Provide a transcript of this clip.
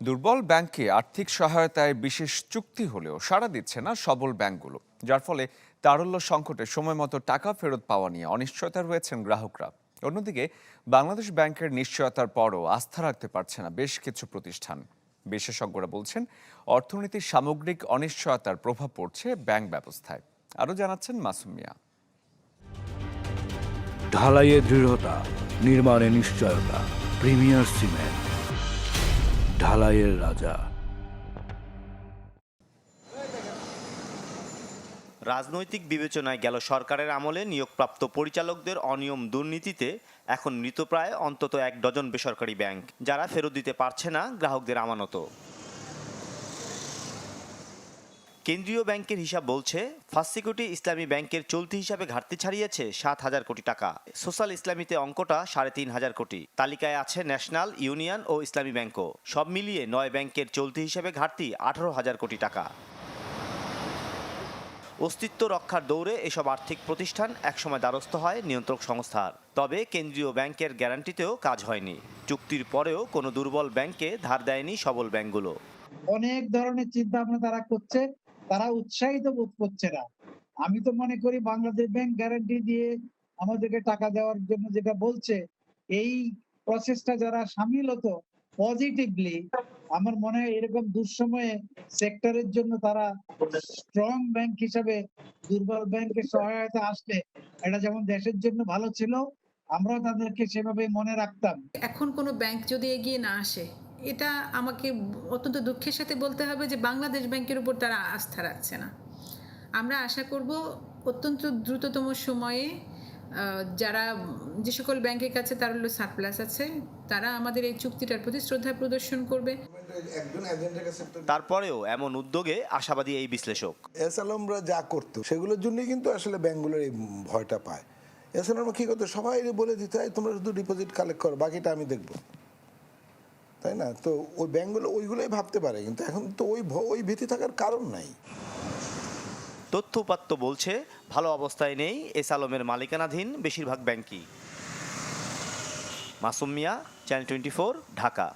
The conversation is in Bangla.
দুর্বল ব্যাংকে আর্থিক সহায়তায় বিশেষ চুক্তি হলেও সাড়া দিচ্ছে না সবল ব্যাংকগুলো। যার ফলে তারল্য সংকটে সময় মতো টাকা ফেরত পাওয়া নিয়ে অনিশ্চয়তা রয়েছেন গ্রাহকরা। অন্যদিকে, বাংলাদেশ ব্যাংকের নিশ্চয়তার পরও আস্থা রাখতে পারছে না বেশ কিছু প্রতিষ্ঠান। বিশেষজ্ঞরা বলছেন, অর্থনীতির সামগ্রিক অনিশ্চয়তার প্রভাব পড়ছে ব্যাংক ব্যবস্থায়। আরও জানাচ্ছেন মাসুম মিয়া। ঢালাইয়ে দৃঢ়তা, নির্মাণে নিশ্চয়তা, প্রিমিয়ার সিমেন্ট। ঢালাইয়ের রাজা। রাজনৈতিক বিবেচনায় গেল সরকারের আমলে নিয়োগপ্রাপ্ত পরিচালকদের অনিয়ম দুর্নীতিতে এখন মৃতপ্রায় অন্তত এক ডজন বেসরকারি ব্যাংক, যারা ফেরত দিতে পারছে না গ্রাহকদের আমানত কেন্দ্রীয় ব্যাংকের হিসাব বলছে, ফার্স্ট সিকিউরিটি ইসলামী ব্যাংকের চলতি হিসাবে ঘাটতি ছাড়িয়েছে সাত হাজার কোটি টাকা। সোশ্যাল ইসলামীতে অঙ্কটা সাড়ে তিন হাজার কোটি। তালিকায় আছে ন্যাশনাল, ইউনিয়ন ও ইসলামী ব্যাংকও। সব মিলিয়ে নয় ব্যাংকের চলতি হিসাবে ঘাটতি আঠারো হাজার কোটি টাকা। অস্তিত্ব রক্ষার দৌড়ে এসব আর্থিক প্রতিষ্ঠান একসময় দ্বারস্থ হয় নিয়ন্ত্রক সংস্থার। তবে কেন্দ্রীয় ব্যাংকের গ্যারান্টিতেও কাজ হয়নি। চুক্তির পরেও কোনো দুর্বল ব্যাংকে ধার দেয়নি সবল ব্যাংকগুলো। অনেক ধরনের চিন্তা ভাবনা তারা করছে। তারা উৎসাহিত বোধ করছে না। আমি তো মনে করি বাংলাদেশ ব্যাংক গ্যারান্টি দিয়ে আমাদেরকে টাকা দেওয়ার জন্য যেটা বলছে, এই প্রসেসটা যারা সামিল হতো পজিটিভলি আমার মনে হয় এরকম দুঃসময়ে সেক্টরের জন্য তারা স্ট্রং ব্যাংক হিসাবে, দুর্বল ব্যাংকের সহায়তা আসলে এটা যেমন দেশের জন্য ভালো ছিল, আমরাও তাদেরকে সেভাবে মনে রাখতাম। এখন কোনো ব্যাংক যদি এগিয়ে না আসে এটা আমাকে অত্যন্ত দুঃখের সাথে বলতে হবে যে বাংলাদেশ ব্যাংকের উপর তারা আস্থা রাখছে না। আমরা আশা করব অত্যন্ত দ্রুততম সময়ে যারা যে সকল ব্যাংকের কাছে তার হলো সারপ্লাস আছে তারা আমাদের এই চুক্তিটার প্রতি শ্রদ্ধা প্রদর্শন করবে। তারপরেও এমন উদ্যোগে আশাবাদী এই বিশ্লেষক। এস আলমরা যা করতো সেগুলোর জন্যই কিন্তু আসলে ব্যাংকগুলোর এই ভয়টা পায়। এস আলমরা কী করতো? সবাই বলে দিতে হয় তোমরা শুধু ডিপোজিট কালেক্ট করো বাকিটা আমি দেখব। তাই না? তো ওই ব্যাংকগুলো ওইগুলোই ভাবতে পারে। কিন্তু এখন তো ওই ওই ভীতি থাকার কারণ নাই। তথ্য উপাত্ত বলছে, ভালো অবস্থায় নেই এস আলমের মালিকানাধীন বেশিরভাগ ব্যাংকই। Masum Miah, channel twenty Dhaka.